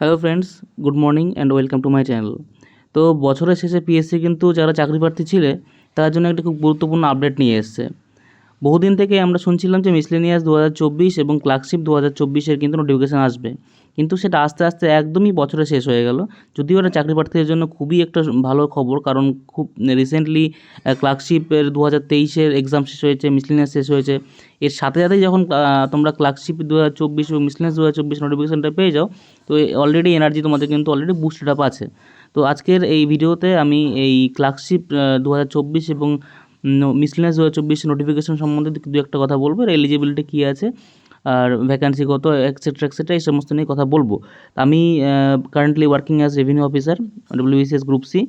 Hello friends, good morning and welcome to my channel. তো বছরের শেষে পিএসসি কিন্তু যারা চাকরি প্রার্থী ছিলে, তার জন্য একটা খুব গুরুত্বপূর্ণ আপডেট নিয়ে এসছে। বহুদিন থেকে আমরা শুনছিলাম যে মিসলেনিয়াস দু হাজার চব্বিশ এবং ক্লার্কশিপ দু হাজার চব্বিশের কিন্তু নোটিফিকেশান আসবে। কিন্তু সেটা আস্তে আস্তে একদমই বছরে শেষ হয়ে গেল। যদিও এটা চাকরি প্রার্থীদের জন্য খুবই একটা ভালো খবর, কারণ খুব রিসেন্টলি ক্লার্কশিপের দু হাজার তেইশের এক্সাম শেষ হয়েছে মিসলেনিয়াস শেষ হয়েছে। এর সাথে সাথেই যখন তোমরা ক্লার্কশিপ দু হাজার চব্বিশ এবং মিসলেনিয়াস দু হাজার চব্বিশ নোটিফিকেশানটা পেয়ে যাও, তো অলরেডি এনার্জি তোমাদের কিন্তু অলরেডি বুস্টেড আপ আছে তো আজকের এই ভিডিওতে আমি এই ক্লার্কশিপ দু হাজার চব্বিশ এবং মিসলেনিয়াস দু হাজার চব্বিশ নোটিফিকেশন সম্বন্ধে দু একটা কথা বলব। এর এলিজিবিলিটি কী আছে? আর ভ্যাকান্সি কত এক্সেট্রা এক্সেট্রা এই সমস্ত নিয়ে কথা বলব। আমি currently working as revenue officer WBCS group C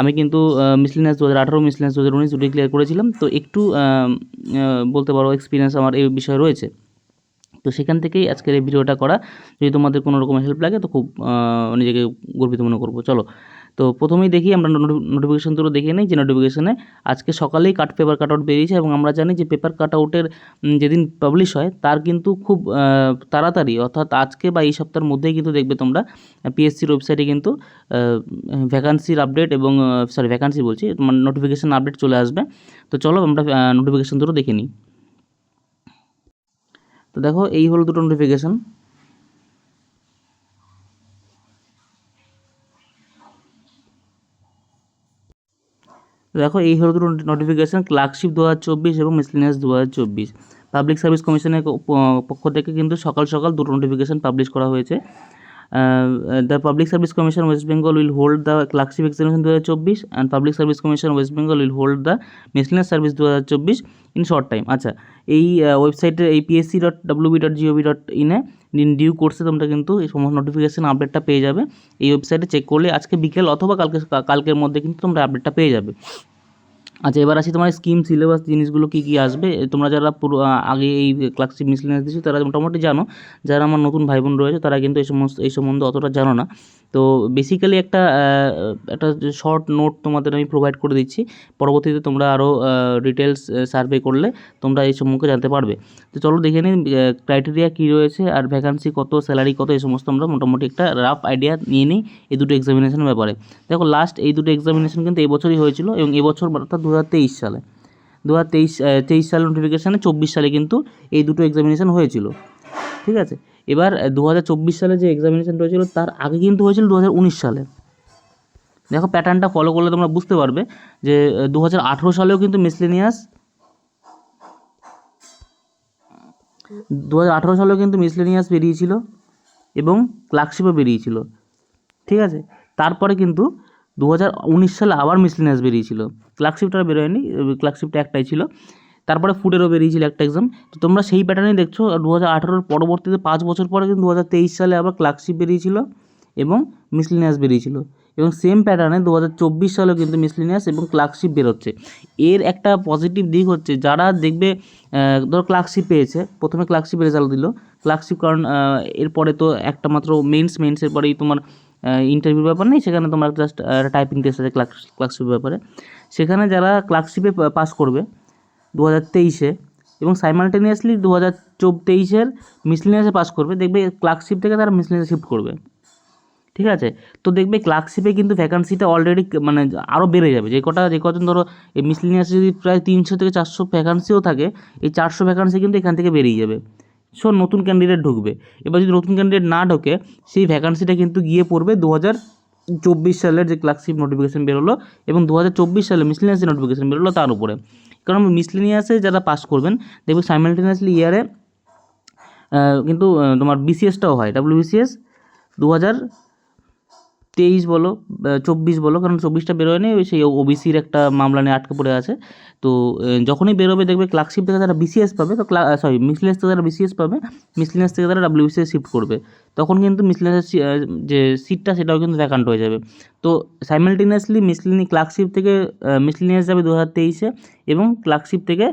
আমি কিন্তু মিসলিনাস দু হাজার আঠারো মিসলিনাস দু হাজার উনিশ দুটি ক্লিয়ার করেছিলাম। তো একটু বলতে পারো এক্সপিরিয়েন্স আমার এই বিষয়ে রয়েছে। তো সেখান থেকেই আজকের এই ভিডিওটা করা। যদি তোমাদের কোনো রকম হেল্প লাগে, তো খুব নিজেকে গর্বিত মনে করব। চলো তো প্রথমেই দেখি আমরা নোটিফিকেশন দুটো দেখে নিই যে নোটিফিকেশানে আজকে সকালেই কাট পেপার কাট আউট বেরিয়েছে এবং আমরা জানি যে পেপার কাট আউটের যেদিন পাবলিশ হয় তার কিন্তু খুব তাড়াতাড়ি অর্থাৎ আজকে বা এই সপ্তাহের মধ্যেই কিন্তু দেখবে তোমরা পিএসসির ওয়েবসাইটে কিন্তু ভ্যাকান্সির আপডেট এবং সরি ভ্যাকান্সি বলছি মানে নোটিফিকেশান আপডেট চলে আসবে। তো চলো আমরা নোটিফিকেশান দুটো দেখে নিই। তো দেখো এই হলো দুটো নোটিফিকেশান দেখো, এই হলো দুটো নোটিফিকেশান ক্লার্কশিপ দু হাজার চব্বিশ এবং মিসলিনিয়াস দু হাজার চব্বিশ পাবলিক সার্ভিস কমিশনের পক্ষ থেকে কিন্তু সকাল সকাল দুটো নোটিফিকেশান পাবলিশ করা হয়েছে। The public service commission West Bengal will hold the clerkship examination দু হাজার চব্বিশ and public service commission West Bengal will hold the miscellaneous service দু হাজার চব্বিশ ইন শর্ট টাইম আচ্ছা এই ওয়েবসাইটে এই PSC dot WB dot GOV dot ইনে ইন ডিউ কোর্সে তোমরা কিন্তু এই সমস্ত নোটিফিকেশান আপডেটটা পেয়ে যাবে। এই ওয়েবসাইটে চেক করলে আজকে বিকেল অথবা কালকে, কালকের মধ্যে কিন্তু তোমরা আপডেটটা পেয়ে যাবে। আচ্ছা এবার আসি তোমার স্কিম সিলেবাস জিনিসগুলো কী কী আসবে? তোমরা যারা পুরো আগে এই ক্লাসিক মিসলিনাস দিচ্ছ তারা মোটামুটি জানো। যারা আমার নতুন ভাই বোন রয়েছে, তারা কিন্তু এই সমস্ত, এই সম্বন্ধে অতটা জানো না। তো বেসিক্যালি একটা একটা শর্ট নোট তোমাদের আমি প্রোভাইড করে দিচ্ছি। পরবর্তীতে তোমরা আরও ডিটেলস সার্ভে করলে তোমরা এই সম্পর্কে জানতে পারবে। তো চলো দেখে নিন ক্রাইটেরিয়া কী রয়েছে আর ভ্যাকান্সি কত স্যালারি কত, এই সমস্ত আমরা মোটামুটি একটা রাফ আইডিয়া নিয়ে নিই এই দুটো এক্সামিনেশনের ব্যাপারে। দেখো লাস্ট এই দুটো এক্সামিনেশন কিন্তু এবছরই হয়েছিল এবং এবছর অর্থাৎ দু হাজার তেইশ সালে। দু হাজার তেইশ তেইশ সালের নোটিফিকেশানে চব্বিশ সালে কিন্তু এই দুটো এক্সামিনেশান হয়েছিল। ঠিক আছে? এবার দু হাজার চব্বিশ সালে যে এক্সামিনেশন হয়েছিল তার আগে কিন্তু হয়েছিল দু হাজার উনিশ সালে। দেখো প্যাটার্নটা ফলো করলে তোমরা বুঝতে পারবে যে দু হাজার আঠেরো সালেও কিন্তু মিসলেনিয়াস দু হাজার আঠেরো সালেও কিন্তু মিসলেনিয়াস বেরিয়েছিল এবং ক্লার্কশিপও বেরিয়েছিল। ঠিক আছে? তারপরে কিন্তু দু হাজার উনিশ সালে আবার মিসলিনাস বেরিয়েছিল। ক্লার্কশিপটা বেরোয়নি ক্লার্কশিপটা একটাই ছিল। তারপরে ফুডেরও বেরিয়েছিল একটা এক্সাম তো তোমরা সেই প্যাটার্নেই দেখছ দু হাজার আঠারোর পরবর্তীতে পাঁচ বছর পরে কিন্তু দু হাজার তেইশ সালে আবার ক্লার্কশিপ বেরিয়েছিল এবং মিসলিনিয়াস বেরিয়েছিল। এবং সেম প্যাটার্নে দু হাজার চব্বিশ সালেও কিন্তু মিসলিনিয়াস এবং ক্লার্কশিপ বেরোচ্ছে। এর একটা পজিটিভ দিক হচ্ছে, যারা দেখবে ধরো ক্লার্কশিপ পেয়েছে, প্রথমে ক্লার্কশিপের রেজাল্ট দিল। ক্লার্কশিপ কারণ এরপরে তো একটা মাত্র মেন্স মেন্সের পরেই তোমার ইন্টারভিউ ব্যাপার নেই, সেখানে তোমার জাস্ট টাইপিং টেস্ট আছে ক্লার্ক ক্লার্কশিপের ব্যাপারে। সেখানে যারা ক্লার্কশিপে পাস করবে দু হাজার তেইশে এবং সাইমালটেনিয়াসলি দু হাজার চব তেইশের মিসলিনিয়াসে পাস করবে। দেখবে ক্লার্কশিপ থেকে তারা মিসলিনিয়াসে শিফট করবে। ঠিক আছে? তো দেখবে ক্লার্কশিপে কিন্তু ভ্যাকান্সিটা অলরেডি মানে আরও বেড়ে যাবে। যে কটা, যে কজন ধরো এই মিসলিনিয়াসে যদি প্রায় তিনশো থেকে চারশো ভ্যাকান্সিও থাকে, এই চারশো ভ্যাকান্সি কিন্তু এখান থেকে বেরিয়ে যাবে। সো নতুন ক্যান্ডিডেট ঢুকবে। এবার যদি নতুন ক্যান্ডিডেট না ঢোকে, সেই ভ্যাকান্সিটা কিন্তু গিয়ে পড়বে দু হাজার চব্বিশ সালের যে ক্লার্কশিপ নোটিফিকেশন বেরোলো এবং দু হাজার চব্বিশ সালে মিসলিনিয়াসের নোটিফিকেশন বেরোলো তার উপরে। কারণ মিসলিনিয়াসে যারা পাস করবেন, দেখবে সাইমালটেনিয়াসলি ইয়ারে কিন্তু তোমার বিসিএসটাও হয় ডাব্লিউবিসিএস দু হাজার তেইশ বলো চব্বিশ বলো, কারণ চব্বিশটা বেরোয়নি, ওই সেই ওবিসির একটা মামলা নিয়ে আটকে পড়ে আছে। তো যখনই বেরোবে দেখবে ক্লার্কশিপ থেকে তারা বিসিএস পাবে তো ক্লা সরি মিসলিনাস থেকে তারা বিসিএস পাবে মিসলিনাস থেকে তারা ডাব্লিউবিসিএস শিফট করবে। তখন কিন্তু মিসলিনাসের যে সিটটা সেটাও কিন্তু ভ্যাকান্ট হয়ে যাবে। তো সাইমালটেনিয়াসলি মিসলিনি ক্লার্কশিপ থেকে মিসলিনিয়াস যাবে দু হাজার তেইশে, এবং ক্লার্কশিপ থেকে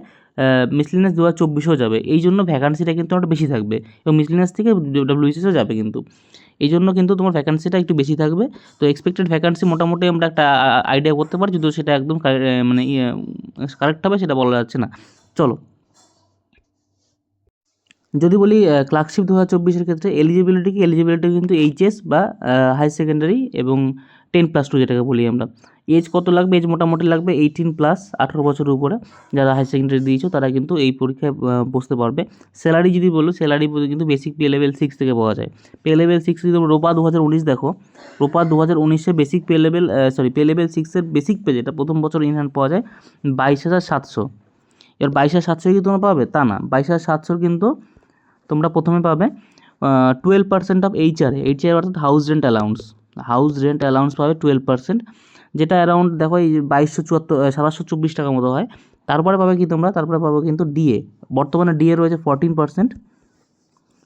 মিসলিনাস দু হাজার চব্বিশেও যাবে। এই জন্য ভ্যাকান্সিটা কিন্তু একটা বেশি থাকবে, এবং মিসলিনাস থেকে ডাব্লিউবিসিএসও যাবে কিন্তু। এই জন্য কিন্তু তোমার ভ্যাকান্সিটা একটু বেশি থাকবে। তো এক্সপেক্টেড ভ্যাকান্সি মোটামুটি আমরা একটা আইডিয়া করতে পারি, যদিও সেটা একদম মানে কারেক্ট হবে সেটা বলা যাচ্ছে না। চলো। যদি বলি ক্লার্কশিপ দু হাজার চব্বিশের ক্ষেত্রে এলিজিবিলিটি কি? এলিজিবিলিটি কিন্তু এইচএস বা হাই সেকেন্ডারি এবং টেন প্লাস টু যেটাকে বলি আমরা। এজ কত লাগবে? এজ মোটামুটি লাগবে এইটিন প্লাস আঠেরো বছরের উপরে। যারা হাই সেকেন্ডারি দিয়েছ, তারা কিন্তু এই পরীক্ষায় বসতে পারবে। স্যালারি যদি বলো স্যালারি কিন্তু বেসিক পে লেভেল সিক্স থেকে পাওয়া যায়। পে লেভেল সিক্স যদি রোপা দু হাজার উনিশ দেখো, রোপা দু হাজার উনিশে basic pay level sorry pay level সিক্সের বেসিক পে যেটা প্রথম বছর ইন হ্যান্ড পাওয়া যায়, বাইশ হাজার সাতশো। এবার বাইশ হাজার সাতশো কি তোমরা পাবে? তা না। বাইশ হাজার সাতশোর কিন্তু তোমরা প্রথমে পাবে twelve percent of HR HR অর্থাৎ house rent allowance house rent allowance পাবে টুয়েলভ পার্সেন্ট, যেটা অ্যারাউন্ড দেখো এই বাইশশো চুয়াত্তর সাতাশশো চব্বিশ টাকা মতো হয়। তারপরে পাবে কি তোমরা? তারপরে পাবে কিন্তু ডিএ বর্তমানে ডিএ রয়েছে ফোরটিন পার্সেন্ট,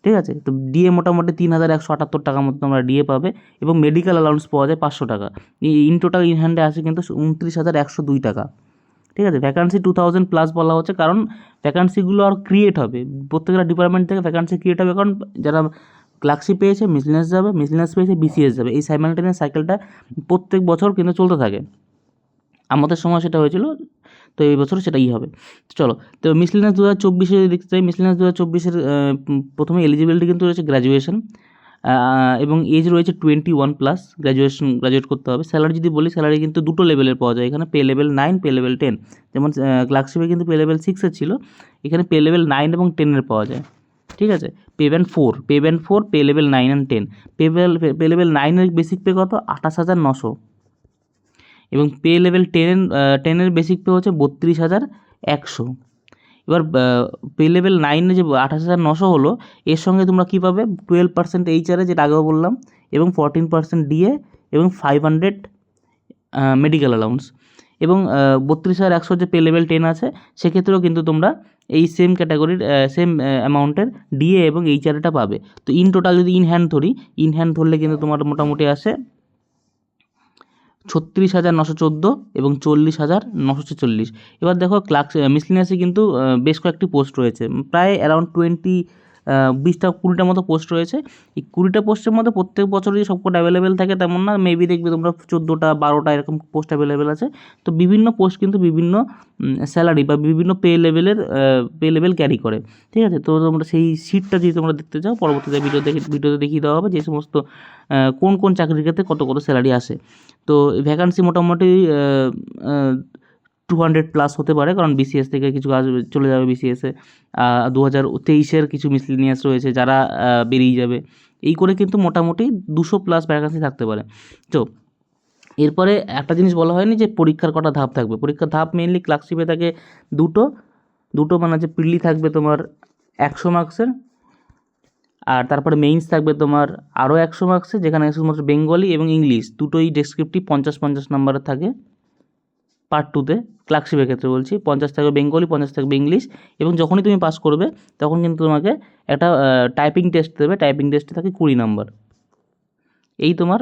ঠিক আছে? তো ডিএ মোটামুটি তিন হাজার একশো আটাত্তর টাকার মতো তোমরা ডিএ পাবে এবং মেডিকেল অ্যালাউন্স পাওয়া যায় পাঁচশো টাকা। ইন টোটাল ইন হ্যান্ডে আছে কিন্তু উনত্রিশ হাজার একশো দুই টাকা, ঠিক আছে? ভ্যাকান্সি টু থাউজেন্ড প্লাস বলা হচ্ছে, কারণ ভ্যাকান্সিগুলো আর ক্রিয়েট হবে। প্রত্যেকটা ডিপার্টমেন্ট থেকে ভ্যাকান্সি ক্রিয়েট হবে, কারণ যারা ক্লার্কশিপ পেয়েছে মিসলিনাস যাবে মিসলিনাস পেয়েছে, বিসিএস যাবে। এই সাইমালটেনিয়াস সাইকেলটা প্রত্যেক বছর কিন্তু চলতে থাকে। আমাদের সময় সেটা হয়েছিল, তো এই বছর সেটাই হবে। চলো, তো মিসলিনাস দু হাজার চব্বিশে দেখতে চাই মিসলিনাস দু হাজার চব্বিশের প্রথমে এলিজিবিলিটি কিন্তু রয়েছে গ্র্যাজুয়েশন এবং এজ রয়েছে twenty one plus graduation graduate করতে হবে। স্যালারি যদি বলি স্যালারি কিন্তু দুটো লেভেলের পাওয়া যায়। এখানে pay level nine pay level ten যেমন ক্লার্কশিপে কিন্তু পে লেভেল সিক্সের ছিল। এখানে পে লেভেল নাইন এবং টেনের পাওয়া যায়। ঠিক আছে? Pay band four pay band four pay level nine and ten pay pay level নাইনের বেসিক পে কত? আঠাশ হাজার নশো। এবং পে লেভেল টেন টেনের বেসিক পে হচ্ছে বত্রিশ হাজার একশো। এবার পে লেভেল নাইনে যে আঠাশ হাজার নশো হলো, এর সঙ্গে তোমরা কী পাবে? টুয়েলভ পার্সেন্ট এইচআরে যেটা আগেও বললাম, এবং ফোরটিন পার্সেন্ট ডিএ এবং ফাইভ হান্ড্রেড মেডিকেল অ্যালাউন্স এবং বত্রিশ হাজার একশো যে পে লেভেল টেন আছে, সেক্ষেত্রেও কিন্তু তোমরা এই সেম ক্যাটাগরির সেম অ্যামাউন্টের ডিএ এবং এইচআরটা পাবে। তো ইন টোটাল যদি ইন হ্যান্ড ধরি ইন হ্যান্ড ধরলে কিন্তু তোমার মোটামুটি আসে ছত্রিশ হাজার নশো চোদ্দ এবং চল্লিশ হাজার নশো ছেচল্লিশ। এবার দেখো ক্লার্ক মিসলিনিয়াসে কিন্তু বেশ কয়েকটি পোস্ট রয়েছে। প্রায় অ্যারাউন্ড টোয়েন্টি বিশটা কুড়িটা মতো পোস্ট রয়েছে। এই কুড়িটা পোস্টের মধ্যে প্রত্যেক বছরই সবকটা অ্যাভেলেবেল থাকে, তেমন না মেবি দেখবে তোমরা চোদ্দোটা, বারোটা এরকম পোস্ট অ্যাভেলেবেল আছে। তো বিভিন্ন পোস্ট কিন্তু বিভিন্ন স্যালারি বা বিভিন্ন পে লেভেলের পে লেভেল ক্যারি করে। ঠিক আছে? তো তোমরা সেই সিটটা যদি তোমরা দেখতে চাও, পরবর্তীতে ভিডিও দেখে ভিডিওতে দেখিয়ে দেওয়া হবে যে সমস্ত কোন কোন চাকরির ক্ষেত্রে কত কত স্যালারি আসে। তো ভ্যাকান্সি মোটামুটি টু হান্ড্রেড প্লাস হতে পারে, কারণ বিসিএস থেকে কিছু আসবে চলে যাবে বিসিএসে দু হাজার তেইশের কিছু মিসলিনিয়াস রয়েছে, যারা বেরিয়ে যাবে। এই করে কিন্তু মোটামুটি দুশো প্লাস ভ্যাকান্সি থাকতে পারে। তো, এরপরে একটা জিনিস বলা হয়নি যে পরীক্ষার কটা ধাপ থাকবে। পরীক্ষার ধাপ মেইনলি ক্লার্কশিপে থাকে দুটো। দুটো মানে যে পিল্লি থাকবে তোমার একশো মার্কসের আর তারপরে মেইনস থাকবে তোমার আরও একশো মার্কসের যেখানে শুধুমাত্র বেঙ্গলি এবং ইংলিশ দুটোই ডেসক্রিপটিভ পঞ্চাশ পঞ্চাশ নাম্বারের থাকে। পার্ট টুতে ক্লার্কশিপের ক্ষেত্রে বলছি, পঞ্চাশ থাকবে বেঙ্গলি পঞ্চাশ থাকবে ইংলিশ এবং যখনই তুমি পাস করবে, তখন কিন্তু তোমাকে একটা টাইপিং টেস্ট দেবে টাইপিং টেস্টে থাকে কুড়ি নাম্বার এই তোমার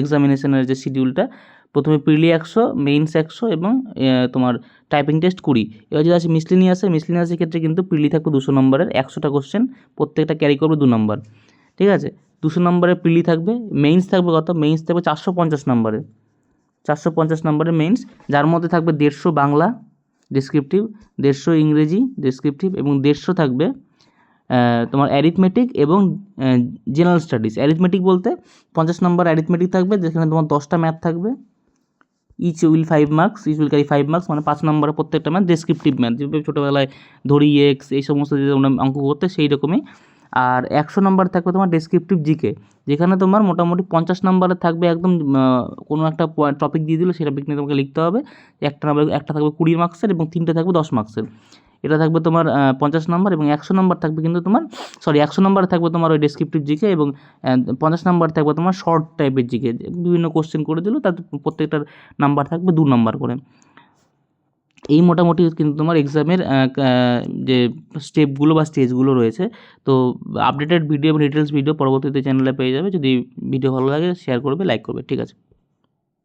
এক্সামিনেশনের যে শিডিউলটা প্রথমে প্রিলি একশো মেইনস একশো এবং তোমার টাইপিং টেস্ট কুড়ি। এবার যদি আসে মিসলিনিয়াসে মিসলিনিয়াসের ক্ষেত্রে কিন্তু প্রিলি থাকবে দুশো নম্বরের, একশোটা কোশ্চেন প্রত্যেকটা ক্যারি করবে দু নম্বর ঠিক আছে? দুশো নম্বরের প্রিলি থাকবে মেইনস থাকবে কত? মেইনস থাকবে চারশো পঞ্চাশ নম্বরের। চারশো পঞ্চাশ নম্বরের মেইনস যার মধ্যে থাকবে দেড়শো বাংলা ডেসক্রিপটিভ দেড়শো ইংরেজি ডেসক্রিপটিভ এবং দেড়শো থাকবে তোমার অ্যারিথমেটিক এবং জেনারেল স্টাডিজ অ্যারিথমেটিক বলতে পঞ্চাশ নম্বর অ্যারিথমেটিক থাকবে, যেখানে তোমার দশটা ম্যাথ থাকবে। Each will five marks each will carry five marks মানে পাঁচ নম্বরে প্রত্যেকটা ম্যাথ ডেসক্রিপটিভ ম্যাথ যেভাবে ছোটোবেলায় ধরি এক্স এই সমস্ত যে অঙ্ক করতে, সেই রকমই আর একশো নম্বর থাকবে তোমার ডেসক্রিপটিভ জিকে যেখানে তোমার মোটামুটি পঞ্চাশ নম্বরে থাকবে একদম কোনো একটা টপিক দিয়ে দিল সেটা নিয়ে তোমাকে লিখতে হবে। একটা নম্বর একটা থাকবে কুড়ি মার্কসের এবং তিনটে থাকবে দশ মার্কসের এটা থাকবে তোমার পঞ্চাশ নম্বর এবং একশো নম্বর থাকবে কিন্তু তোমার সরি একশো নম্বরে থাকবে তোমার ওই ডেসক্রিপটিভ জিকে এবং পঞ্চাশ নম্বর থাকবে তোমার শর্ট টাইপের জিকে বিভিন্ন কোশ্চেন করে দিল তার প্রত্যেকটার নাম্বার থাকবে দু নম্বর করে। এই মোটামুটি কিন্তু তোমার এক্সামের যে স্টেপগুলো বা স্টেজগুলো রয়েছে, তো আপডেটেড ভিডিও এবং ডিটেলস ভিডিও পরবর্তীতে চ্যানেলে পেয়ে যাবে। যদি ভিডিও ভালো লাগে শেয়ার করবে লাইক করবে, ঠিক আছে।